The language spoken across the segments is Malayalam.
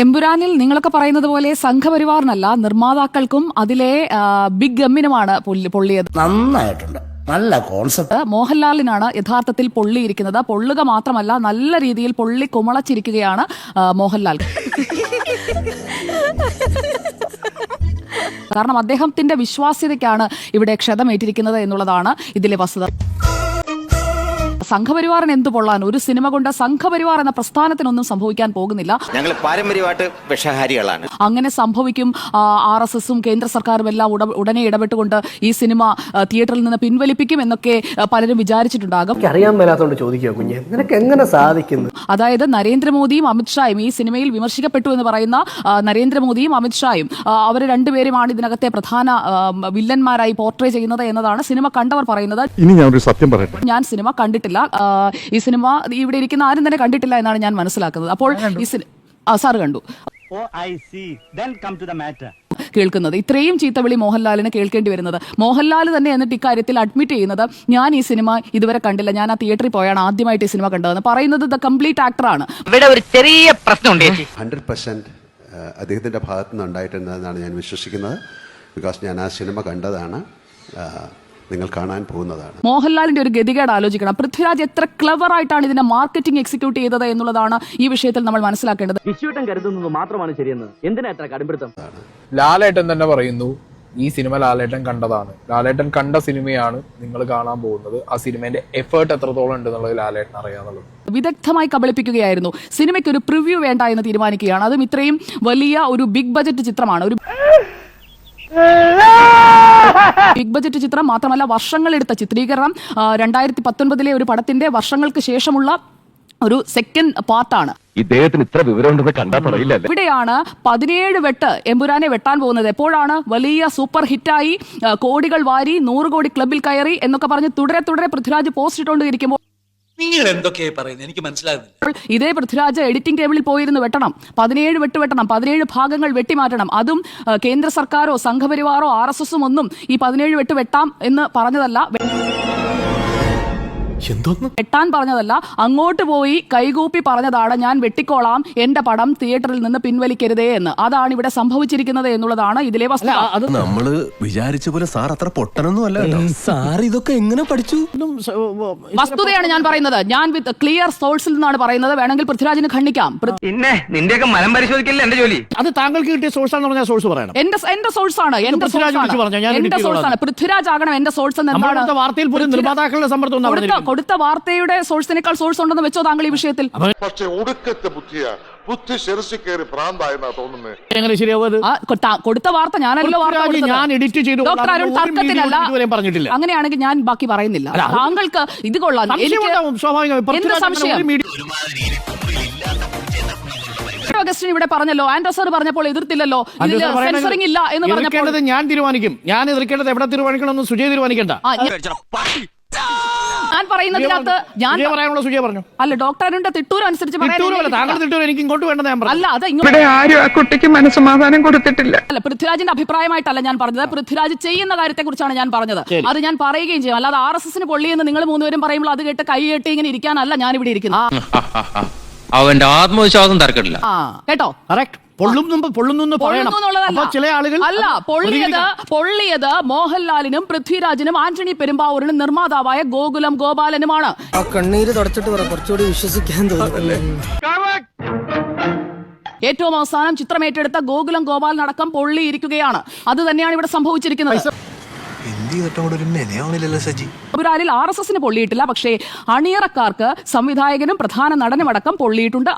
എമ്പുരാനിൽ നിങ്ങളൊക്കെ പറയുന്നത് പോലെ സംഘപരിവാറിനല്ല നിർമ്മാതാക്കൾക്കും അതിലെ ബിഗ് ഗമ്മിനുമാണ് പൊള്ളി- പൊള്ളിയത്. നന്നായിട്ടുണ്ട്. നല്ല കോൺസെപ്റ്റ് മോഹൻലാലിനാണ് യഥാർത്ഥത്തിൽ പൊള്ളിയിരിക്കുന്നത്. പൊള്ളുക മാത്രമല്ല നല്ല രീതിയിൽ പൊള്ളി കുമളച്ചിരിക്കുകയാണ് മോഹൻലാൽ. കാരണം അദ്ദേഹത്തിന്റെ വിശ്വാസ്യതയ്ക്കാണ് ഇവിടെ ക്ഷതമേറ്റിരിക്കുന്നത് എന്നുള്ളതാണ് ഇതിലെ വസ്തുത. സംഘപരിവാറിന് എന്ത് പൊള്ളാൻ? ഒരു സിനിമ കൊണ്ട് സംഘപരിവാർ എന്ന പ്രസ്ഥാനത്തിനൊന്നും സംഭവിക്കാൻ പോകുന്നില്ല. ഞങ്ങൾ പാരമ്പര്യമായിട്ട് വിഷഹാരികളാണ്. അങ്ങനെ സംഭവിക്കും ആർ എസ് എസും കേന്ദ്ര സർക്കാരും എല്ലാം ഉട- ഉടനെ ഇടപെട്ടുകൊണ്ട് ഈ സിനിമ തിയേറ്ററിൽ നിന്ന് പിൻവലിപ്പിക്കും എന്നൊക്കെ പലരും വിചാരിച്ചിട്ടുണ്ടാകും. എനിക്ക് അറിയാൻ മേലാത്തോണ്ട് ചോദിക്കുക കുഞ്ഞെ. നിനക്ക് എങ്ങനെ സാധിക്കുന്നു? അതായത് നരേന്ദ്രമോദിയും അമിത്ഷായും ഈ സിനിമയിൽ വിമർശിക്കപ്പെട്ടു എന്ന് പറയുന്ന നരേന്ദ്രമോദിയും അമിത്ഷായും അവർ രണ്ടുപേരുമാണ് ഇതിനകത്തെ പ്രധാന വില്ലന്മാരായി പോർട്രേ ചെയ്യുന്നത് എന്നതാണ് സിനിമ കണ്ടവർ പറയുന്നത്. ഇനി ഞാൻ സത്യം പറയട്ടെ? ഞാൻ സിനിമ കണ്ടിട്ടില്ല. ഈ സിനിമ ഇവിടെ ഇരിക്കുന്ന ആരും തന്നെ കണ്ടിട്ടില്ല എന്നാണ് ഞാൻ മനസ്സിലാക്കുന്നത്. അപ്പോൾ ഈ സിനിമ ആ സാറ് കണ്ടു. കേൾക്കുന്നത്. ഇത്രയും ചീത്തവിളി മോഹൻലാലിന് കേൾക്കേണ്ടി വരുന്നത്. മോഹൻലാൽ തന്നെ എന്നിട്ട് ഇക്കാര്യത്തിൽ അഡ്മിറ്റ് ചെയ്യുന്നത് ഞാൻ ഈ സിനിമ ഇതുവരെ കണ്ടില്ല. ഞാൻ ആ തിയേറ്ററിൽ പോയാണ് ആദ്യമായിട്ട് ഈ സിനിമ കണ്ടതെന്ന്. പറയുന്നത് ദ കംപ്ലീറ്റ് ആക്ടറാണ് ഇവിടെ ഒരു ചെറിയ പ്രശ്നമുണ്ട് ഹൺഡ്രഡ് പെർസെന്റ് അദ്ദേഹത്തിന്റെ ഭാഗത്തുനിന്ന് ഉണ്ടായിട്ടുണ്ടെന്നാണ് ഞാൻ വിശ്വസിക്കുന്നത്. ബിക്കോസ് ഞാൻ ആ സിനിമ കണ്ടതാണ്. നിങ്ങൾ കാണാൻ പോകുന്നതാണ്. മോഹൻലാലിന്റെ ഒരു ഗതികേട് ആലോചിക്കണം. പൃഥ്വിരാജ് എത്ര ക്ലവർ ആയിട്ടാണ് ഇതിനെ മാർക്കറ്റിംഗ് എക്സിക്യൂട്ട് ചെയ്തത് എന്നുള്ളതാണ് ഈ വിഷയത്തിൽ നമ്മൾ മനസ്സിലാക്കേണ്ടത്. വിശ്വട്ടം കരുതുന്നത് മാത്രമാണ് ശരിയെന്ന്. എന്തിനാ എത്ര കടുംപിടുത്തം? ലാലേട്ടൻ തന്നെ പറയുന്നു ഈ സിനിമ ലാലേട്ടൻ കണ്ടതാണ്. ലാലേട്ടൻ കണ്ട സിനിമയാണ് നിങ്ങൾ കാണാൻ പോകുന്നത്. ആ സിനിമയുടെ എഫേർട്ട് എത്രത്തോളം ഉണ്ട് എന്നുള്ളത് ലാലേട്ടൻ അറിയാന്നുള്ളത്. വിദഗ്ധമായി കബളിപ്പിക്കുകയായിരുന്നു. സിനിമയ്ക്ക് ഒരു പ്രിവ്യൂ വേണ്ട എന്ന് തീരുമാനിക്കുകയാണ്. അതും ഇത്രയും വലിയ ഒരു ബിഗ് ബജറ്റ് ചിത്രമാണ്. ഒരു ബിഗ് ബജറ്റ് ചിത്രം മാത്രമല്ല വർഷങ്ങളെടുത്ത ചിത്രീകരണം. രണ്ടായിരത്തി പത്തൊൻപതിലെ ഒരു പടത്തിന്റെ വർഷങ്ങൾക്ക് ശേഷമുള്ള ഒരു സെക്കൻഡ് പാർട്ടാണ് ഇദ്ദേഹത്തിന് ഇത്ര വിവരമുണ്ടെന്ന് കണ്ടാൽ പറയില്ല ഇവിടെയാണ് പതിനേഴ് വെട്ട് എമ്പുരാനെ വെട്ടാൻ പോകുന്നത്. എപ്പോഴാണ് വലിയ സൂപ്പർ ഹിറ്റായി കോടികൾ വാരി നൂറ് കോടി ക്ലബിൽ കയറി എന്നൊക്കെ പറഞ്ഞ് തുടരെ തുടരെ പൃഥ്വിരാജ് പോസ്റ്റ് ഇട്ടുകൊണ്ടിരിക്കുമ്പോൾ നിങ്ങൾ എന്തൊക്കെയായി പറയുന്നത്? എനിക്ക് മനസ്സിലാകുന്നില്ല. ഇതേ പൃഥ്വിരാജ് എഡിറ്റിംഗ് ടേബിളിൽ പോയിരുന്ന് വെട്ടണം. പതിനേഴ് വെട്ട് വെട്ടണം. പതിനേഴ് ഭാഗങ്ങൾ വെട്ടിമാറ്റണം അതും കേന്ദ്ര സർക്കാരോ സംഘപരിവാറോ ആർ എസ് എസും ഒന്നും ഈ പതിനേഴ് വെട്ട് വെട്ടാം എന്ന് പറഞ്ഞതല്ല. വെ- വെട്ടാൻ പറഞ്ഞതല്ല അങ്ങോട്ട് പോയി കൈകൂപ്പി പറഞ്ഞതാണ് ഞാൻ വെട്ടിക്കോളാം എന്റെ പടം തിയേറ്ററിൽ നിന്ന് പിൻവലിക്കരുതേ എന്ന്. അതാണ് ഇവിടെ സംഭവിച്ചിരിക്കുന്നത് എന്നുള്ളതാണ് ഇതിലെ വസ്തുത. അത് നമ്മൾ വിചാരിച്ച പോലെ സാർ അത്ര പൊട്ടനൊന്നും അല്ല സാർ ഇതൊക്കെ എങ്ങനെ പഠിച്ചു? വസ്തുതയാണ് ഞാൻ പറയുന്നത്. ഞാൻ വിത്ത് ക്ലിയർ സോഴ്സിൽ നിന്നാണ് പറയുന്നത്. വേണമെങ്കിൽ പൃഥ്വിരാജിന് ഖണ്ഡിക്കാം. പിന്നെ നിന്റെയൊക്കെ മലം പരിശോധിക്കില്ല എന്റെ ജോലി? അത് താങ്കൾക്ക് കിട്ടിയ സോഴ്സ് ആണെന്ന് പറഞ്ഞാൽ സോഴ്സ് പറയണം. എന്റെ എന്റെ സോഴ്സ് ആണ്. എന്റെ പൃഥ്വിരാജ് വിളിച്ച് പറഞ്ഞോ, ഞാൻ ആണ്. എന്റെ സോഴ്സ് ആണ്. പൃഥ്വിരാജ് ആകണം എന്റെ സോഴ്സ് എന്ന് എന്താണ്? കൊടുത്ത വാർത്തയിൽ പോലും നിർമ്മാതാക്കളുടെ സമ്മർദ്ദം ഒന്നും. കൊടുത്ത വാർത്തയുടെ സോഴ്സിനേക്കാൾ സോഴ്സ് ഉണ്ടെന്ന് വെച്ചോ താങ്കൾ ഈ വിഷയത്തിൽ? പക്ഷെ ഒടുക്കത്തെ ബുദ്ധിയാ. ബുദ്ധി ശിരസി കയറി ഭ്രാന്തായെന്നാ തോന്നുന്നത് എങ്ങനെ ശരിയാവും ആ, കൊ- കൊടുത്ത വാർത്ത ഞാനല്ലോ വാർത്ത പൃഥ്വിരാജ് കൊടുത്തത്. ഞാൻ എഡിറ്റ് ചെയ്തു ഡോക്ടർ. അരുൺ തർക്കത്തിനല്ല പറഞ്ഞിട്ടില്ല. അങ്ങനെയാണെങ്കിൽ ഞാൻ ബാക്കി പറയുന്നില്ല. താങ്കൾക്ക് ഇത് കൊള്ളാം. സംശയമുണ്ടാവും, സ്വാഭാവികമായി. എന്ത് പൃഥ്വിരാജ് അങ്ങനെ സംശയം? ഒരു മീഡിയ അഗസ്റ്റിൻ ഇവിടെ പറഞ്ഞല്ലോ. ആൻഡ്രോ സാർ പറഞ്ഞപ്പോൾ എതിർത്തില്ലല്ലോ. ഇതിൽ സെൻസറിംഗ് ഇല്ല എന്ന് പറഞ്ഞപ്പോൾ എതിർക്കേണ്ടത് ഞാൻ തീരുമാനിക്കും. ഞാൻ എതിർക്കേണ്ടത് എവിടെ തീരുമാനിക്കണമെന്ന് സുജയ് തീരുമാനിക്കണ്ട. ആ, ഞാൻ- ഞാൻ പറയുന്നതിനകത്ത് ഞാൻ പറയാനുള്ള സുജയ പറഞ്ഞു. അല്ല ഡോക്ടർ അരുണിന്റെ തിട്ടൂർ അനുസരിച്ച് പറയാൻ എനിക്ക് ഇങ്ങോട്ട് വേണ്ട ഞാൻ പറഞ്ഞു. അല്ല അത് ഇങ്ങോട്ട് ആരും ആ കുട്ടിക്ക് മനസ്സമാധാനം കൊടുത്തിട്ടില്ല. അല്ല പൃഥ്വിരാജിന്റെ അഭിപ്രായമായിട്ടല്ല ഞാൻ പറഞ്ഞത്. പൃഥ്വിരാജ് ചെയ്യുന്ന കാര്യത്തെ കുറിച്ചാണ് ഞാൻ പറഞ്ഞത്. അത് ഞാൻ പറയുകയും ചെയ്യും. അല്ലാതെ ആർ എസ് എസിന് പൊള്ളിയെന്ന് നിങ്ങൾ മൂന്നുപേരും പറയുമ്പോൾ അത് കേട്ട് കൈ കെട്ടി ഇങ്ങനെ ഇരിക്കാനല്ല ഞാൻ ഇവിടെ ഇരിക്കുന്നത് അവന്റെ ആത്മവിശ്വാസം തർക്കമില്ല ആ കേട്ടോ? കറക്റ്റ് പൊള്ളുന്നു പൊള്ളുന്നു പറയണം. പൊള്ളുന്നു അപ്പൊ ചില ആളുകൾ അല്ല പൊള്ളിയത് പൊള്ളിയത് മോഹൻലാലിനും പൃഥ്വിരാജിനും ആന്റണി പെരുമ്പാവൂരിനും നിർമ്മാതാവായ ഗോകുലം ഗോപാലനുമാണ്. ആ കണ്ണീര് തുടച്ചിട്ട് പറ കുറച്ചുകൂടി വിശ്വസിക്കാൻ തോന്നുന്നല്ലേ? ഏറ്റവും അവസാനം ചിത്രമേറ്റെടുത്ത ഗോകുലം ഗോപാലനടക്കം പൊള്ളിയിരിക്കുകയാണ്. അത് തന്നെയാണ് ഇവിടെ സംഭവിച്ചിരിക്കുന്നത്. എന്ത് ചെയ്തിട്ടും കൂടെ ഒരു മെനയാവണില്ലല്ലോ സജി. ഒരാളിൽ ആർ എസ് എസിന് പൊള്ളിയിട്ടില്ല പക്ഷേ അണിയറക്കാർക്ക് സംവിധായകനും പ്രധാന നടനും അടക്കം പൊള്ളിയിട്ടുണ്ട്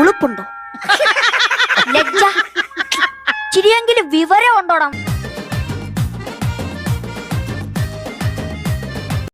ഉളുപ്പുണ്ടോ? ലജ്ജ. ചിരിയെങ്കിലും വിവരം ഉണ്ടോടാ?